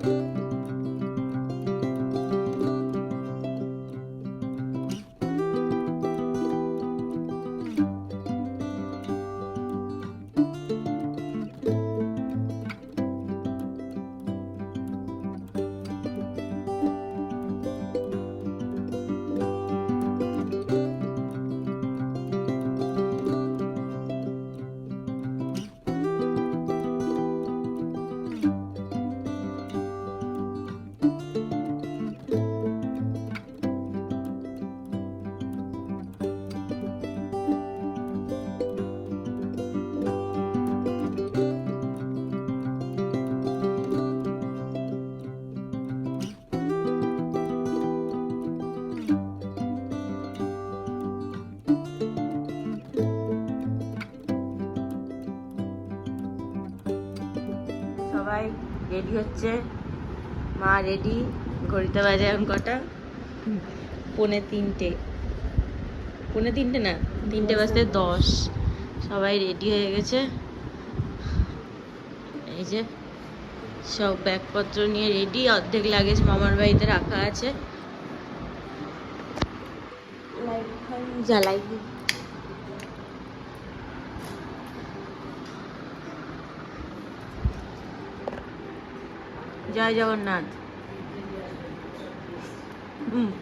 সবাই রেডি হচ্ছে। মা রেডি। ঘড়িতে বাজে এখন কটা? পৌনে তিনটে। পৌনে তিনটে না? তিনটে বাজতে দশ। সবাই রেডি হয়ে গেছে। এই যে সব ব্যাগপত্র নিয়ে রেডি। অর্ধেক লাগেজ মামার বাড়িতে রাখা আছে। জ্বালাই জয় জগন্নাথ।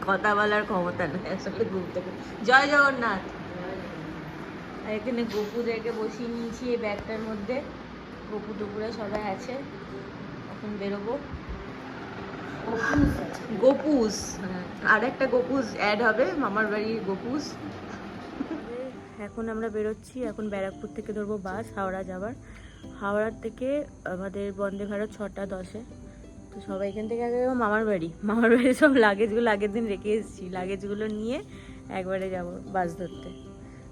কথা বলার ক্ষমতা নেই আসলে ঘুম থেকে জয় জগন্নাথ। এখানে গপুদেরকে বসিয়ে নিয়েছি এই ব্যাগটার মধ্যে। গপু টুকুরা সবাই আছে। এখন বেরোবো। গোপুস হ্যাঁ, আর একটা গোপুস অ্যাড হবে মামার বাড়ির গোপুস। এখন আমরা বেরোচ্ছি এখন ব্যারাকপুর থেকে ধরবো বাস হাওড়া যাবার হাওড়ার থেকে আমাদের বন্দে ভারত ছটা দশে। তো সবাই এখান থেকে আগে মামার বাড়ি। মামার বাড়ি সব লাগেজগুলো আগের দিন রেখে এসেছি। লাগেজগুলো নিয়ে একবারে যাব বাস ধরতে।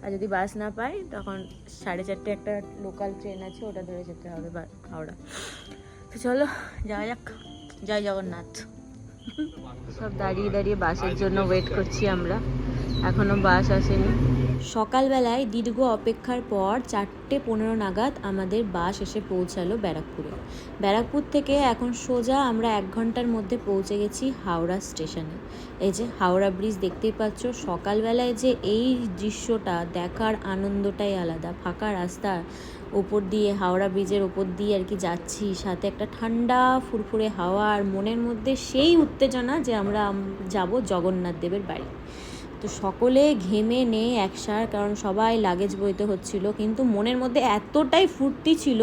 আর যদি বাস না পাই, তখন সাড়ে চারটে একটা লোকাল ট্রেন আছে, ওটা ধরে যেতে হবে হাওড়া। তো চলো, যাওয়া যাক। জয় জগন্নাথ। সব দাঁড়িয়ে দাঁড়িয়ে বাসের জন্য ওয়েট করছি আমরা। এখনও বাস আসেনি। সকালবেলায় দীর্ঘ অপেক্ষার পর চারটে পনেরো নাগাদ আমাদের বাস এসে পৌঁছালো ব্যারাকপুরে। ব্যারাকপুর থেকে এখন সোজা আমরা এক ঘণ্টার মধ্যে পৌঁছে গেছি হাওড়া স্টেশনে। এই যে হাওড়া ব্রিজ দেখতেই পাচ্ছ, সকালবেলায় যে এই দৃশ্যটা দেখার আনন্দটাই আলাদা। ফাঁকা রাস্তা ওপর দিয়ে, হাওড়া ব্রিজের ওপর দিয়ে আর কি যাচ্ছি, সাথে একটা ঠান্ডা, ফুরফুরে হাওয়া আর মনের মধ্যে সেই উত্তেজনা যে আমরা যাব জগন্নাথ দেবের বাড়ি। তো সকলে ঘেমে নেই একসার কারণ সবাই লাগেজ বইতে হচ্ছিল। কিন্তু মনের মধ্যে এতটাই ফুর্তি ছিল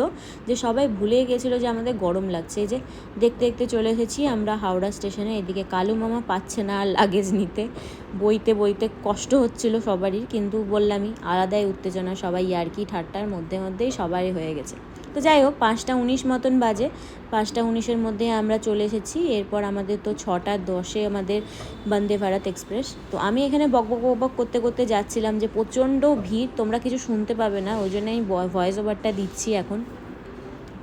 যে সবাই ভুলে গেছিল যে আমাদের গরম লাগছে। যে দেখতে দেখতে চলে এসেছি আমরা হাওড়া স্টেশনে। এদিকে কালু মামা পাচ্ছে না আর লাগেজ নিতে। বইতে বইতে কষ্ট হচ্ছিল সবারই, কিন্তু বললামই আলাদাই উত্তেজনা সবাই ইয়ার্কি ঠাট্টার মধ্যে মধ্যেই সবারই হয়ে গেছে। তো যাই হোক, পাঁচটা উনিশ মতন বাজে। পাঁচটা উনিশের মধ্যে আমরা চলে এসেছি। এরপর আমাদের তো ছটা দশে আমাদের বন্দে ভারত এক্সপ্রেস। তো আমি এখানে বক বক বক করতে করতে যাচ্ছিলাম যে প্রচণ্ড ভিড়, তোমরা কিছু শুনতে পাবে না। ওই জন্য আমি ভয়েস ওভারটা দিচ্ছি এখন।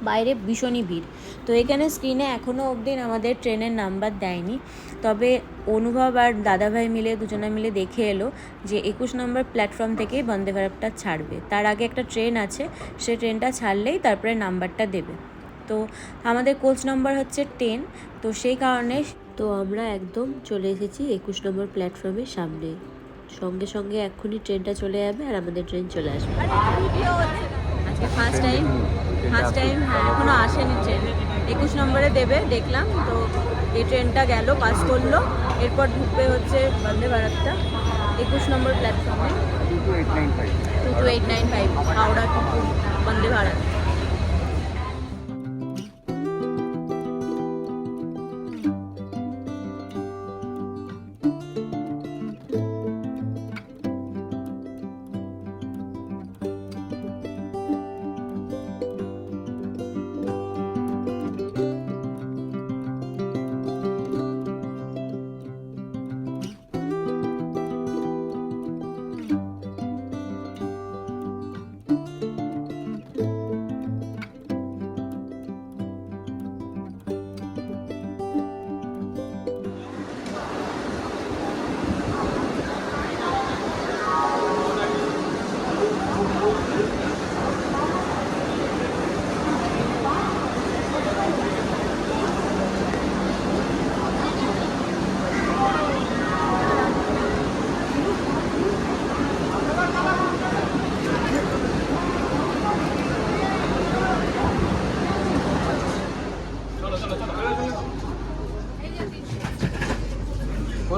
বাইরে ভীষণই ভিড়। তো এখানে স্ক্রিনে এখনও অবধি আমাদের ট্রেনের নাম্বার দেয়নি। তবে অনুভব আর দাদাভাই মিলে দুজনে মিলে দেখে এলো যে একুশ নম্বর প্ল্যাটফর্ম থেকেই বন্দে ভারতটা ছাড়বে। তার আগে একটা ট্রেন আছে সে ট্রেনটা ছাড়লেই তারপরে নাম্বারটা দেবে। তো আমাদের কোচ নম্বর হচ্ছে টেন তো সেই কারণে তো আমরা একদম চলে এসেছি একুশ নম্বর প্ল্যাটফর্মের সামনে। সঙ্গে সঙ্গে এক্ষুনি ট্রেনটা চলে যাবে আর আমাদের ট্রেন চলে আসবে। আজকে ফার্স্ট টাইম ফার্স্ট টাইম হ্যাঁ এখনও আসেনি ট্রেন একুশ নম্বরে দেবে দেখলাম তো এই ট্রেনটা গেল পাস করল এরপর ঢুকবে হচ্ছে বন্দে ভারতটা একুশ নম্বর প্ল্যাটফর্মে two two eight nine five. Howrah to to Vande Bharat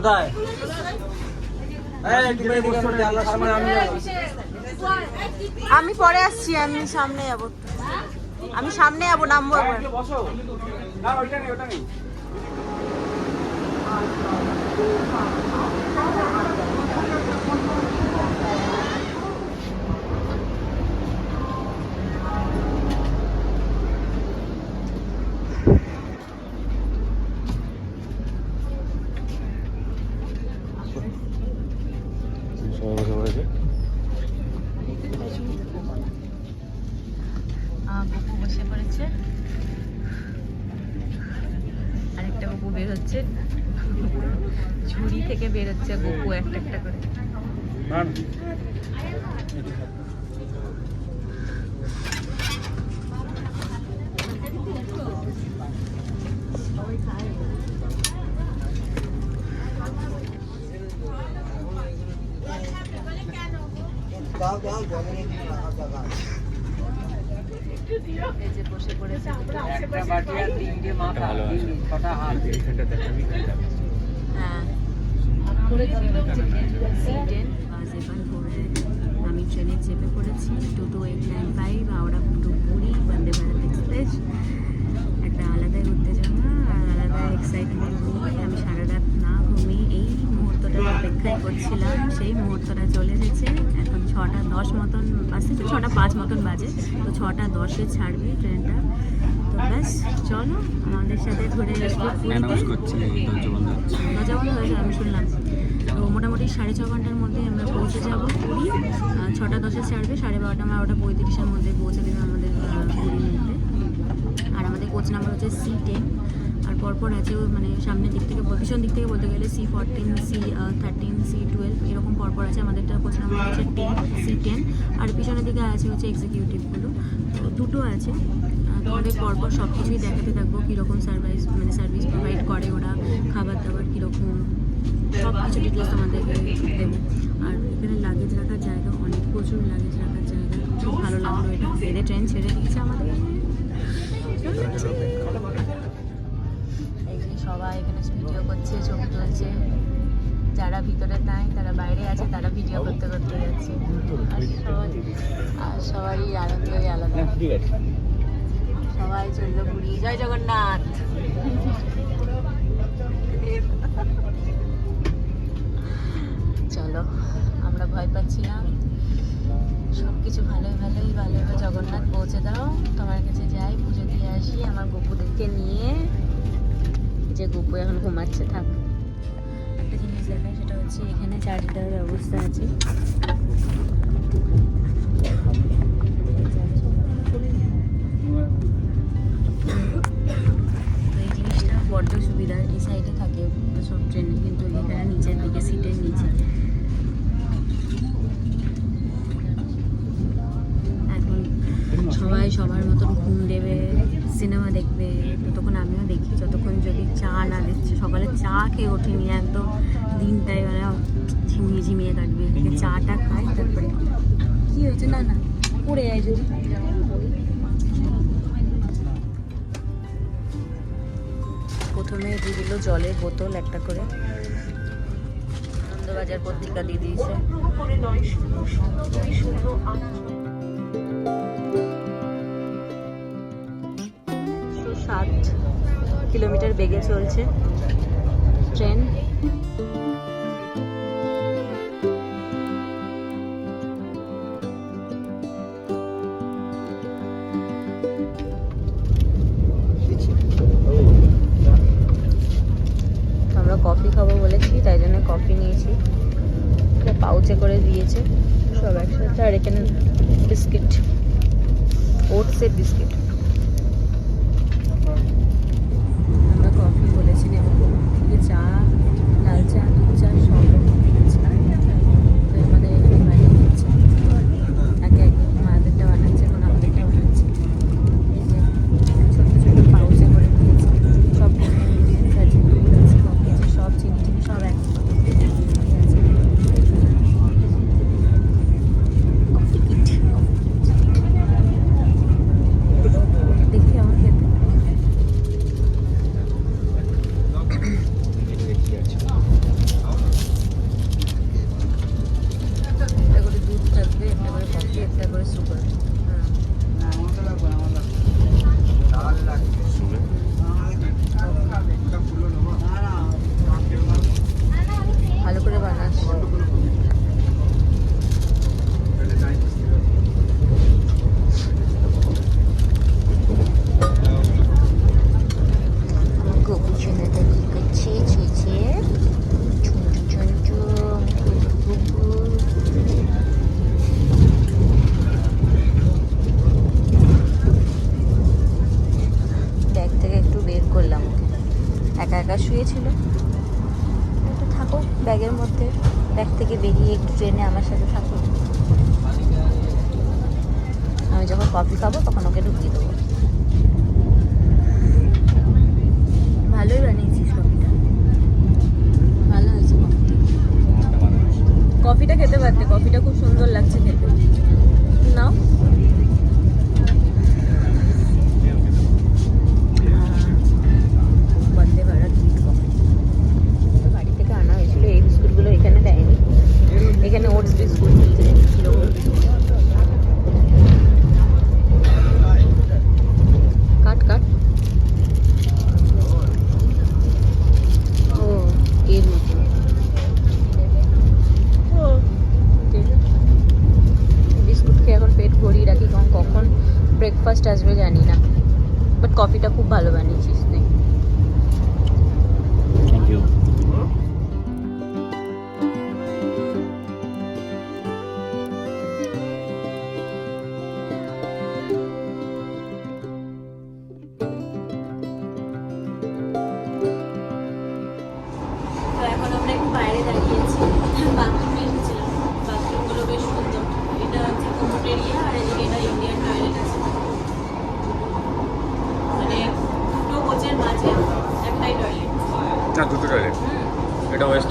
কোথায়? আমি আমি পরে আসছি আমি সামনে যাব। আমি সামনে যাব নামবো একবার। থেকে বের একটা একটা করে। এই যে বসে পড়েছে। ভালো আছে। এইখানটা দেখাবি হ্যাঁ সিটেন বাস এবার ধরে আমি ট্রেনে চেপে পড়েছি two two eight nine five Howrah to Puri Vande Bharat express. একটা আলাদাই উত্তেজনা আর আলাদা এক্সাইটমেন্ট নিয়ে আমি সারা রাত না ঘুমিয়ে এই মুহূর্তটা অপেক্ষায় করছিলাম। সেই মুহূর্তটা চলে এসেছে এখন ছটা দশ মতন আসছে তো ছটা পাঁচ মতন বাজে। তো ছটা দশে ছাড়বে ট্রেনটা। তো ব্যাস চলো আমাদের সাথে ধরে আসবে অ্যানাউন্স পুরীতে। করছি দরজা বন্ধ হয়েছে আমি শুনলাম। মোটামুটি সাড়ে ছ ঘণ্টার মধ্যে আমরা পৌঁছে যাব পুরী। ছটা দশে ছাড়বে, সাড়ে বারোটা বারোটা পঁয়ত্রিশের মধ্যে পৌঁছে দেবে আমাদের মধ্যে। আর আমাদের কোচ নাম্বার হচ্ছে সি টেন আর পরপর আছে মানে সামনের দিক থেকে পিছন দিক থেকে বলতে গেলে C fourteen C thirteen C twelve এরকম পরপর আছে আমাদেরটা কোচ নাম্বার হচ্ছে টেন সি টেন আর পিছনের দিকে আছে হচ্ছে এক্সিকিউটিভগুলো তো দুটো আছে। তোমাদের পরপর সব কিছুই দেখাতে থাকব কীরকম সার্ভিস মানে সার্ভিস প্রোভাইড করে ওরা, খাবার দাবার কীরকম। সব কিছু ডিটেলস তোমাদেরকে দেবো। আর এখানে লাগেজ রাখার জায়গা অনেক প্রচুর লাগেজ রাখার জায়গা। খুব ভালো লাগল এটা। এদের ট্রেন ছেড়ে দিচ্ছে আমাদের। সবাই এখানে ভিডিও করছে ছবি তুলছে। যারা ভিতরে নাই তারা বাইরে আছে তারা ভিডিও করতে করতে যাচ্ছে। আর সবাই আর সবারই আনন্দই আলাদা। সবাই চলল পুরী। জয় জগন্নাথ। ভয় পাচ্ছিলাম। সব কিছু ভালোই ভালোই। ভালো ভালোই জগন্নাথ পৌঁছে দাও। তোমার কাছে যাই, পুজো দিয়ে আসি। আমার গপুদেরকে নিয়ে যে গপু এখন ঘুমাচ্ছে, থাক। একটা জিনিস দেখায় সেটা হচ্ছে এখানে চার্জ দেওয়ার ব্যবস্থা আছে। এই জিনিসটা বড্ড সুবিধা, এই সাইডে থাকে সব ট্রেনে কিন্তু এখানে নিচের দিকে সিটের নিচে এখন সবাই সবার মতন ঘুম দেবে, সিনেমা দেখবে, ততক্ষণ আমিও দেখি। যতক্ষণ যদি চা না দিচ্ছে, সকালে চা খেয়ে ওঠেনি, একদম দিনটাই মানে ঝিমিয়ে ঝিমিয়ে কাটবে। চাটা খাই, তারপরে কি হয়েছে না না, পড়ে যায় যদি। প্রথমে দিয়ে জলের বোতল একটা করে। আনন্দবাজার পত্রিকা দিয়ে দিয়েছে। ষাট কিলোমিটার বেগে চলছে ট্রেন। আমরা কফি খাব বলেছি, তাই জন্য কফি নিয়েছি। পাউচে করে দিয়েছে, সব একসাথে। আর এখানে বিস্কিট ওটসের বিস্কিট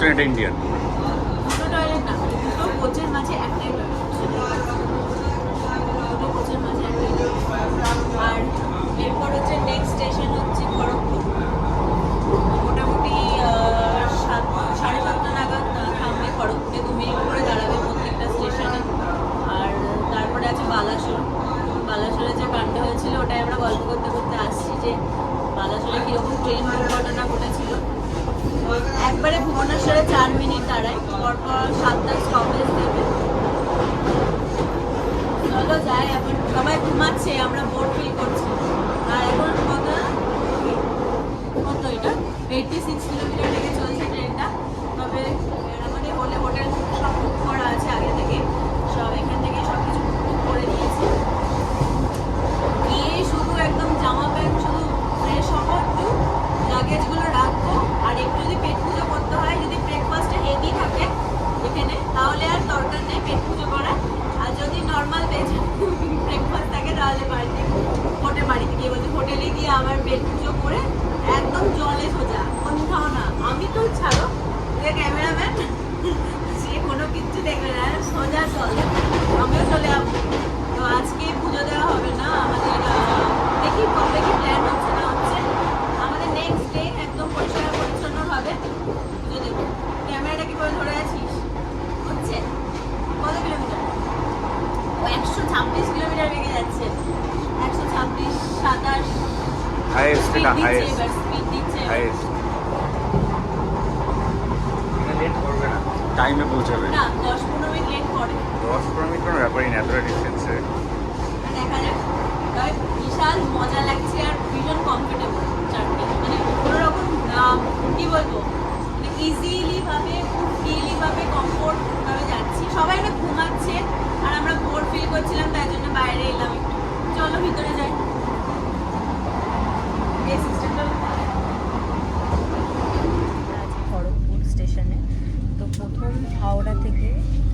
Australian Indian. নামাচ্ছে আমরা বোর ফিল করছি। আর এখন কত? কত এটা? Eighty six kilometre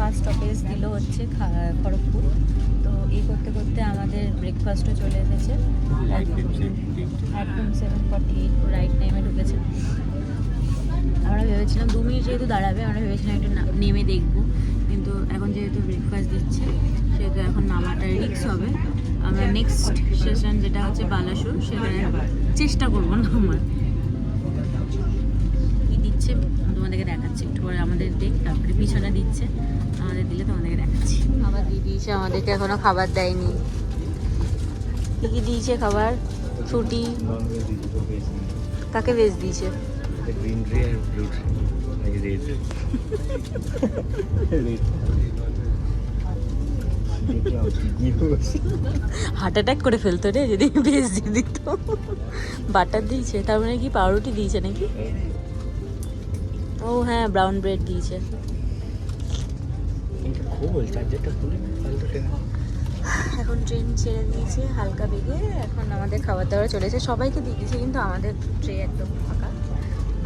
first stoppage দিল হচ্ছে খড়গপুর। তো এই করতে করতে আমাদের ব্রেকফাস্টও চলে এসেছে। একদম সেভেন ফর্টি এইট রাইট টাইমে ঢুকেছে। আমরা ভেবেছিলাম দু মিনিট যেহেতু দাঁড়াবে আমরা ভেবেছিলাম একটু নেমে দেখব। কিন্তু এখন যেহেতু ব্রেকফাস্ট দিচ্ছে সেহেতু এখন নামাটা রিক্স হবে। আমরা নেক্সট সেশন যেটা হচ্ছে বালাসুর সেখানে চেষ্টা করব নামার। কি দিচ্ছে? তোমাদেরকে দেখাচ্ছে একটু পরে আমাদের দেখ তারপরে পিছনে দিচ্ছে। আমাদের দিলে তোমাদেরকে দেখাচ্ছি। খাবার দিয়ে দিয়েছে আমাদেরকে এখনও খাবার দেয়নি। কী কী দিয়েছে খাবার? ফ্রুটি কাকে ভেজ দিয়েছে? হার্ট অ্যাটাক করে ফেলতো রে যদি ভেজ দিয়ে দিত। বাটার দিয়েছে তার মানে কি পাউরুটি দিয়েছে নাকি? ও হ্যাঁ ব্রাউন ব্রেড দিয়েছে। খোল চার্জারটা খুলে ফালতু টেনে এখন ট্রেন ছেড়ে দিয়েছে হালকা বেগে। এখন আমাদের খাবার দাবার চলেছে সবাইকে দিয়ে দিয়েছে কিন্তু আমাদের ট্রে একদম ফাঁকা।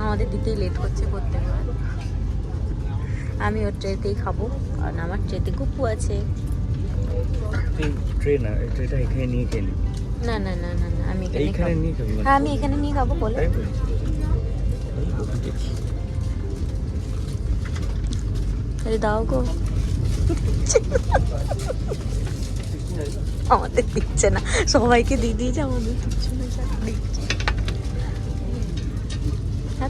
আমাদের দিতেই লেট করছে করতে আমি ওর ট্রেতেই খাব কারণ আমার ট্রেতে কুপু আছে। ট্রেন এটা এখানে নিয়ে না। না না না না আমি এখানে নিয়ে হ্যাঁ আমি এখানে নিয়ে খাব বলে। দাও গো। আমাদের দিচ্ছে না। সবাইকে দিয়ে দিয়েছে আমাদের দিচ্ছে না সব দিচ্ছে। হ্যাঁ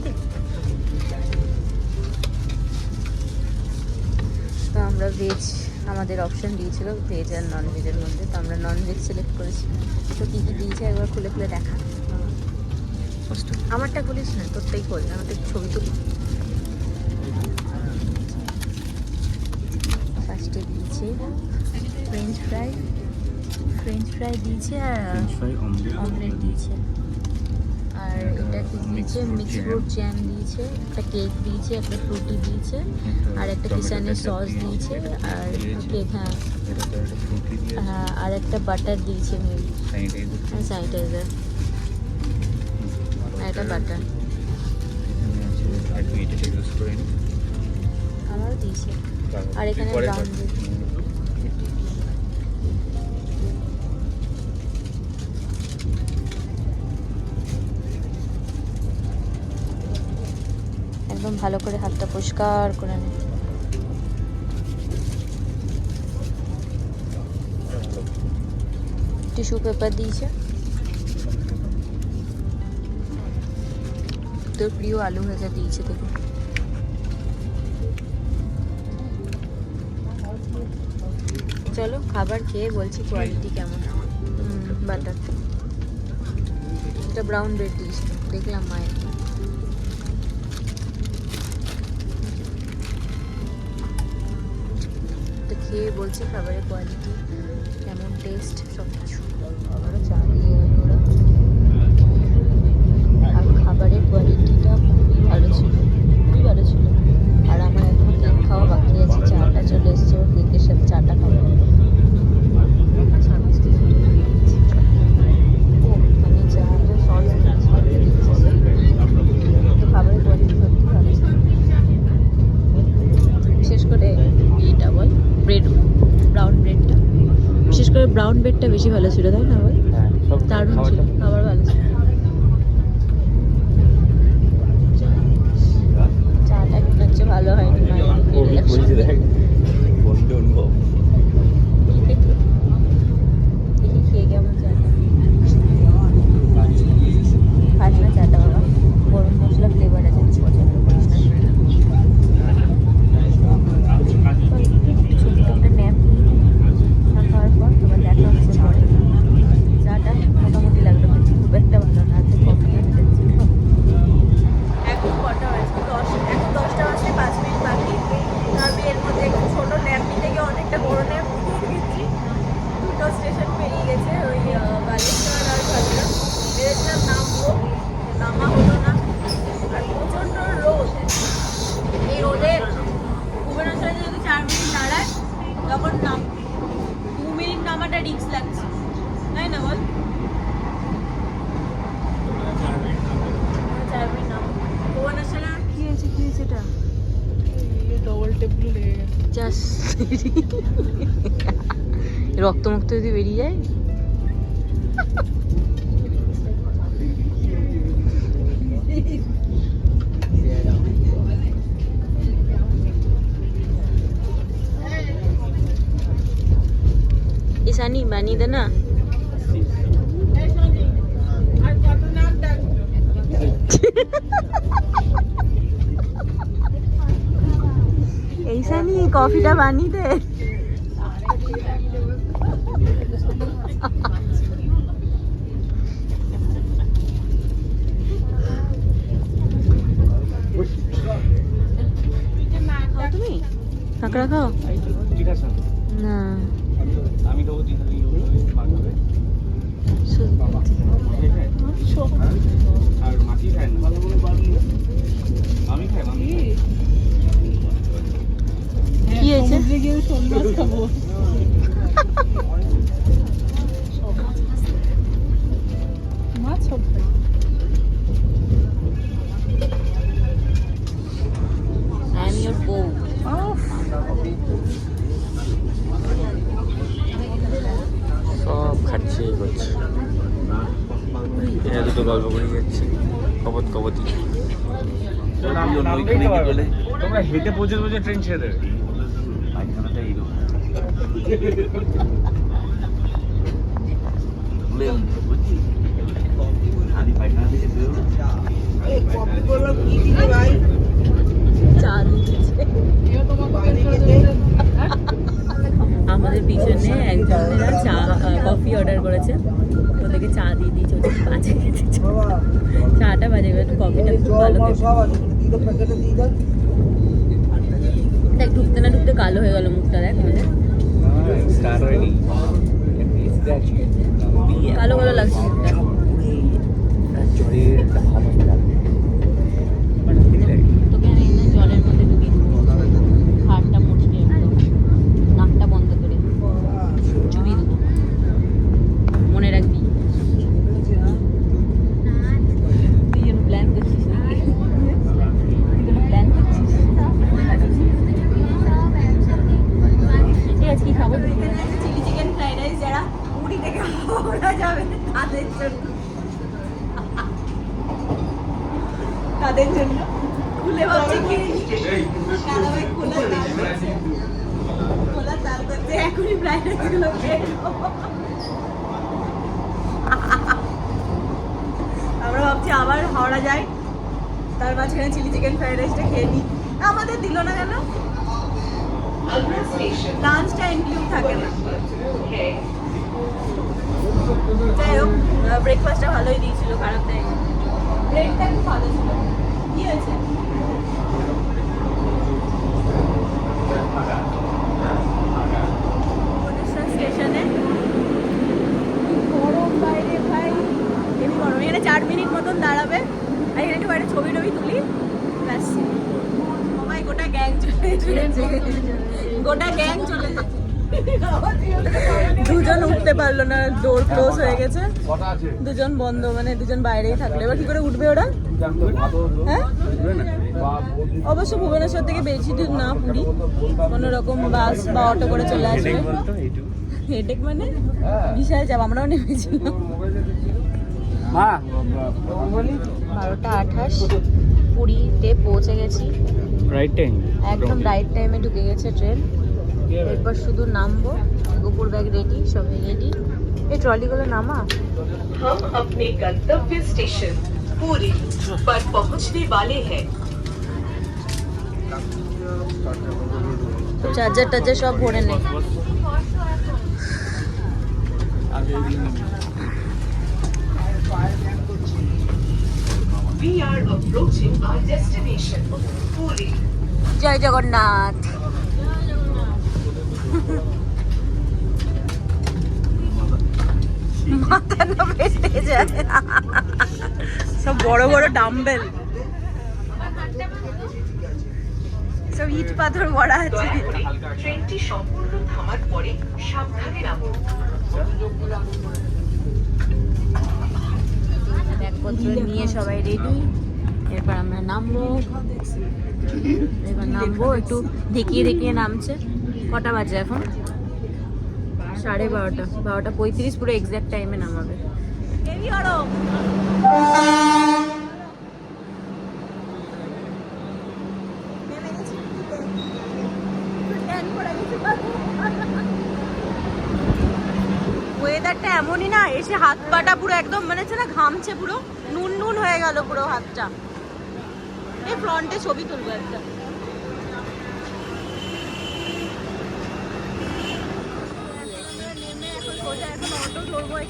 তো আমরা ভেজ আমাদের অপশন দিয়েছিল ভেজ আর নন ভেজের মধ্যে। তো আমরা নন ভেজ সিলেক্ট করেছি। তো কী কী দিয়েছে একবার খুলে খুলে দেখা। আমারটা খুলিস না তোরটাই খোল আমাদের ছবি তুলি ফার্স্টে দিয়েছে। ফ্রেঞ্চ ফ্রাই ফ্রেঞ্চ ফ্রাই দিয়েছে আর অমলেট দিয়েছে। আর এটা কি দিয়েছে? মিক্স ফ্রুট জ্যাম দিয়েছে একটা কেক দিয়েছে একটা ফ্রুটি দিয়েছে আর একটা কিষানের সস দিয়েছে আর কেক হ্যাঁ। হ্যাঁ আর একটা বাটার দিয়েছে মেবি স্যানিটাইজার আর একটা বাটার আর এখানে। একদম ভালো করে হাতটা পরিষ্কার করে নে। টিস্যু পেপার দিয়েছে। তোর প্রিয় আলু ভাজা দিয়েছে দেখো। খাবার খেয়ে বলছি কোয়ালিটি কেমন? বাটার এটা ব্রাউন ব্রেড দিয়েছে দেখলাম মায়ের। তো খেয়ে বলছি খাবারের কোয়ালিটি কেমন টেস্ট সব কিছু চালিয়ে ওরা আর খাবারের কোয়ালিটিটা খুবই ভালো ছিল। খুবই ভালো ছিল। আর আমার এখনও কেক খাওয়া বাকি আছে। চাটা চলে এসছে। ওর কেকের সাথে চাটা খাব। ব্রাউন ব্রেডটা বিশেষ করে ব্রাউন ব্রেডটা বেশি ভালো ছিল তাই না বল? হ্যাঁ দারুণ ছিল খাবার ভালো ছিল। চাটা মনে হচ্ছে ভালো হয়নি ও কি বলছে দেখ বন্ধু অনুভব দেখি খেয়ে কেমন চাটা খাস না চাটা বাবা গরম মশলা ফ্লেভার আছে আমি পছন্দ করিস না ছোট্ট একটা ন্যাপ চা খাওয়ার পর তোমার দেখা হচ্ছে পরে চাটা মোটামুটি লাগল কিন্তু খুব একটা ভালো না হাতে কফি এনে এখন কটা বাজে দশ এখন দশটা বাজতে পাঁচ মিনিট বাকি আমি এর মধ্যে একটু ছোটো ন্যাপ নিতে গিয়ে অনেকটা বড় ন্যাপ নিয়েছি দুটো স্টেশন পেরিয়ে গেছে ওই আহ, বালেশ্বর আর ভাজরা ভেবেছিলাম নামবো নামা হলো না আর প্রচণ্ড রোদ এই রোদে ভুবনেশ্বরে যদি চার মিনিট দাঁড়ায় তখন নাম দু মিনিট নামাটা রিক্স লাগছে তাই না বল চার মিনিট নাম ভুবনেশ্বরে কি হয়েছে কি হয়েছে এটা ডবল টেপগুলো লেগে গেছে জাস্ট রক্ত মুক্ত যদি বেরিয়ে যায়? ঈশানি বানিয়ে দে কফিটা বানিয়ে দে। তুমি? কাঁকড়া খাও? না। আমি আর মাটি খায় না আমি খাই মন্দিরে গিয়ে সন্ন্যাস সব খাচ্ছে করছে এরা দুটো গল্প করে যাচ্ছে। কবত কবতই তোমরা হেঁটে পৌঁছে পৌঁছে ট্রেন ছেড়ে আমাদের পিছনে একজনেরা চা কফি অর্ডার করেছে। ওদেরকে চা দিয়ে দিয়েছে ওদের বাজে চাটা বাজে গেছে কফিটা খুব ভালো ঢুকতে না ঢুকতে কালো হয়ে গেল মুখটা, দেখ। আমাদের স্টার্ট হয়নি কালো কালো লাগছে মুখটা জ্বরের একটা ভাব আছে তোকে আমি এনে জলের মধ্যে ঢুকিয়ে দেবো হাড়টা মুছকে একদম নাকটা বন্ধ করে চুবিয়ে দেবো মনে রাখবি তুই যেন প্ল্যান করছিস নাকি তুই কোনো প্ল্যান করছিস ঠিক আছে কি খাব চিলি চিকেন ফ্রাইড রাইস যারা পুরী থেকে হাওড়া যাবে তাদের জন্য তাদের জন্য খুলে ভাবছি কি কালামে খোলা চাল করছে। খোলা চাল করছে এখনই ফ্রাইড রাইসগুলো খেয়ে নেব। আমরা ভাবছি আবার হাওড়া যাই তার মাঝখানে চিলি চিকেন ফ্রাইড রাইসটা খেয়ে নিই আমাদের দিল না কেন লাঞ্চটা ইনক্লুড থাকে না যাই হোক ব্রেকফাস্টটা ভালোই দিয়েছিল খারাপ দেয়নি ব্রেডটা খুব ভালো ছিল কি হয়েছে ভুবনেশ্বর স্টেশনে গরম বাইরে ভাই হেবি গরম এখানে চার মিনিট মতন দাঁড়াবে আর এখানে একটু বাইরে ছবি টবি তুলি ব্যাস সবাই গোটা গ্যাং চলে এসেছে গোটা গ্যাং চলে এসেছে দুজন উঠতে পারল না ডোর ক্লোজ হয়ে গেছে। দুজন বন্ধ মানে দুজন বাইরেই থাকল। এবার কি করে উঠবে ওরা? হ্যাঁ? অবশ্য ভুবনেশ্বর থেকে বেশি দূর না পুরী। কোনো রকম বাস বা অটো করে চলে আসবে। হেডেক মানে? বিশাল যাব আমরাও নেমেছিলাম। বারোটা আঠাশ পুরীতে পৌঁছে গেছি। রাইট টাইম একদম রাইট টাইমে ঢুকে গেছে ট্রেন এরপর শুধু নামবো। গোপুর ব্যাগ রেডি সব রেডি এই ট্রলিগুলো নামা हम अपने गंतव्य स्टेशन पूरी पर पहुंचने वाले हैं চার্জার টার্জার সব ভরে নে we are approaching our destination पूरी জয় জগন্নাথ মাথা ফেটে যায় সব বড় বড় ডাম্বেল সব ইট পাথর ভরা আছে। ট্রেনটি সম্পূর্ণ থামার পরে সাবধানে নামুন। ব্যাগপত্র নিয়ে সবাই রেডি এরপর আমরা নামবো। এবার নামবো একটু দেখিয়ে দেখিয়ে নামছে। কটা বাজে এখন? সাড়ে বারোটা। বারোটা পঁয়ত্রিশ, পুরো এক্সাক্ট টাইমে নামাবে। ওয়েদারটা এমনই না, এসে হাত পাটা পুরো একদম মানে না ঘামছে পুরো নুন নুন হয়ে গেল পুরো হাতটা। এই ফ্রন্টে ছবি তুলবো একটা।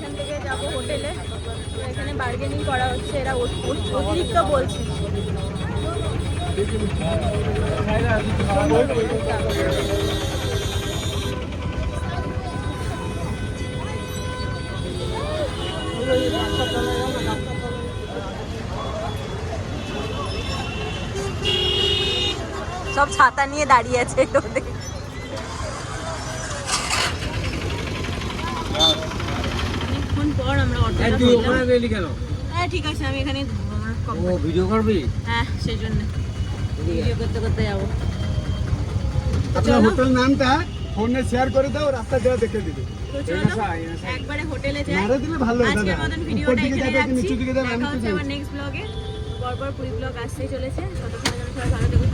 এখান থেকে যাব হোটেলে। এখানে বার্গেনিং করা হচ্ছে, এরা অতিরিক্ত বলছে। সব ছাতা নিয়ে দাঁড়িয়ে আছে রোদে অনেকক্ষণ পর আমরা অটোটা গেলি কেন? হ্যাঁ ঠিক আছে আমি এখানে আমার ভিডিও করবি? হ্যাঁ সেই জন্য। ভিডিও করতে করতে যাব। আপনার হোটেল নামটা ফোনে শেয়ার করে দাও রাস্তা দেওয়া দেখে দিবে। একবারে হোটেলে যাই। নাড়া দিলে ভালো হয় আজকের মতন ভিডিওটা এখানে রাখছি। দেখা হচ্ছে জানি। নেক্সট ব্লগে পরপর পুরি ব্লগ আসতেই চলেছে। ততক্ষণের জন্য সবাই ভালো থেকো।